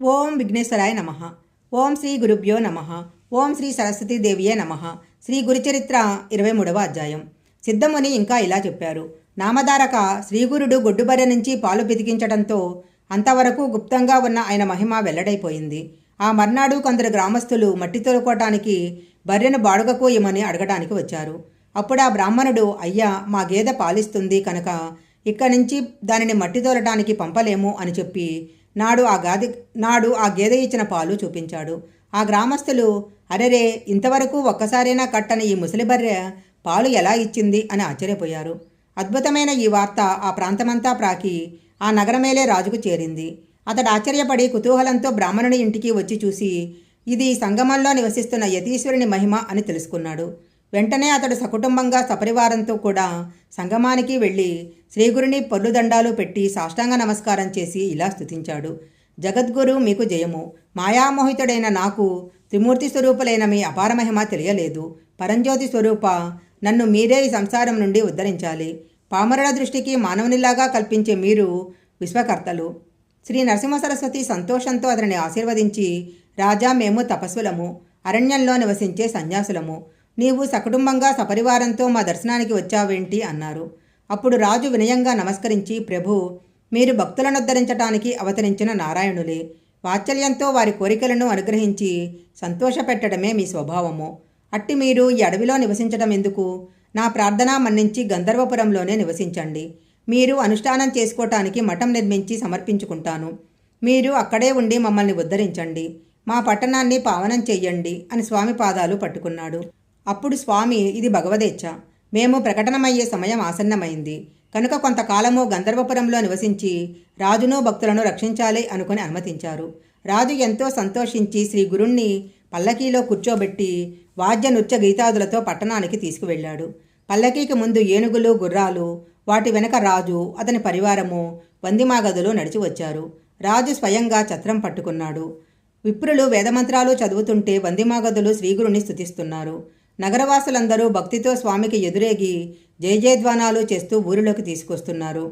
ఓం విఘ్నేశ్వరాయ నమ. ఓం శ్రీ గురుభ్యో నమ. ఓం శ్రీ సరస్వతీదేవియే నమ. శ్రీ గురుచరిత్ర ఇరవై మూడవ అధ్యాయం. సిద్ధముని ఇంకా ఇలా చెప్పారు. నామధారక శ్రీగురుడు గొడ్డుబర్రె నుంచి పాలు పితికించడంతో అంతవరకు గుప్తంగా ఉన్న ఆయన మహిమ వెల్లడైపోయింది. ఆ మర్నాడు కొందరు గ్రామస్తులు మట్టి తొలుకోవటానికి బర్రెను బాడుగకు ఇమ్మని అడగడానికి వచ్చారు. అప్పుడు ఆ బ్రాహ్మణుడు అయ్యా మా గేదె పాలిస్తుంది కనుక ఇక్కడి నుంచి దానిని మట్టి తోలటానికి పంపలేము అని చెప్పి నాడు ఆ గాది నాడు ఆ గేదె ఇచ్చిన పాలు చూపించాడు. ఆ గ్రామస్తులు అరెరే ఇంతవరకు ఒక్కసారైనా కట్టని ఈ ముసలి బర్రె పాలు ఎలా ఇచ్చింది అని ఆశ్చర్యపోయారు. అద్భుతమైన ఈ వార్త ఆ ప్రాంతమంతా ప్రాకి ఆ నగరమేలే రాజుకు చేరింది. అతడు ఆశ్చర్యపడి కుతూహలంతో బ్రాహ్మణుని ఇంటికి వచ్చి చూసి ఇది సంగమంలో నివసిస్తున్న యతీశ్వరుని మహిమ అని తెలుసుకున్నాడు. వెంటనే అతడు సకుటుంబంగా సపరివారంతో కూడా సంగమానికి వెళ్ళి శ్రీగురిని పళ్ళుదండాలు పెట్టి సాష్టాంగ నమస్కారం చేసి ఇలా స్తుతించాడు. జగద్గురు మీకు జయము. మాయామోహితుడైన నాకు త్రిమూర్తి స్వరూపులైన మీ అపారమహిమ తెలియలేదు. పరంజ్యోతి స్వరూప నన్ను మీరే ఈ సంసారం నుండి ఉద్ధరించాలి. పామరుల దృష్టికి మానవునిలాగా కల్పించే మీరు విశ్వకర్తలు. శ్రీ నరసింహ సరస్వతి సంతోషంతో అతనిని ఆశీర్వదించి రాజా మేము తపస్సులము. అరణ్యంలో నివసించే సన్యాసులము. నీవు సకుటుంబంగా సపరివారంతో మా దర్శనానికి వచ్చావేంటి? అన్నారు. అప్పుడు రాజు వినయంగా నమస్కరించి ప్రభు మీరు భక్తులను ఉద్ధరించడానికి అవతరించిన నారాయణులే. వాత్సల్యంతో వారి కోరికలను అనుగ్రహించి సంతోషపెట్టడమే మీ స్వభావము. అట్టి మీరు ఈ అడవిలో నివసించడం ఎందుకు? నా ప్రార్థన మన్నించి గంధర్వపురంలోనే నివసించండి. మీరు అనుష్ఠానం చేసుకోవటానికి మఠం నిర్మించి సమర్పించుకుంటాను. మీరు అక్కడే ఉండి మమ్మల్ని ఉద్ధరించండి. మా పట్టణాన్ని పావనం చెయ్యండి అని స్వామి పాదాలు పట్టుకున్నాడు. అప్పుడు స్వామి ఇది భగవదేచ్ఛ. మేము ప్రకటనమయ్యే సమయం ఆసన్నమైంది. కనుక కొంతకాలము గంధర్వపురంలో నివసించి రాజును భక్తులను రక్షించాలి అనుకుని అనుమతించారు. రాజు ఎంతో సంతోషించి శ్రీ గురుణ్ణి పల్లకీలో కూర్చోబెట్టి వాద్య నృత్య గీతాదులతో పట్టణానికి తీసుకువెళ్ళాడు. పల్లకీకి ముందు ఏనుగులు గుర్రాలు వాటి వెనక రాజు అతని పరివారము వందిమాగదులు నడిచి వచ్చారు. రాజు స్వయంగా ఛత్రం పట్టుకున్నాడు. విప్రులు వేదమంత్రాలు చదువుతుంటే వందిమాగదులు శ్రీగురుని స్థుతిస్తున్నారు నగరవాసులందరూ భక్తితో స్వామికి ఎదురేగి జయజయధ్వానాలు చేస్తూ ఊరిలోకి తీసుకొస్తున్నారు.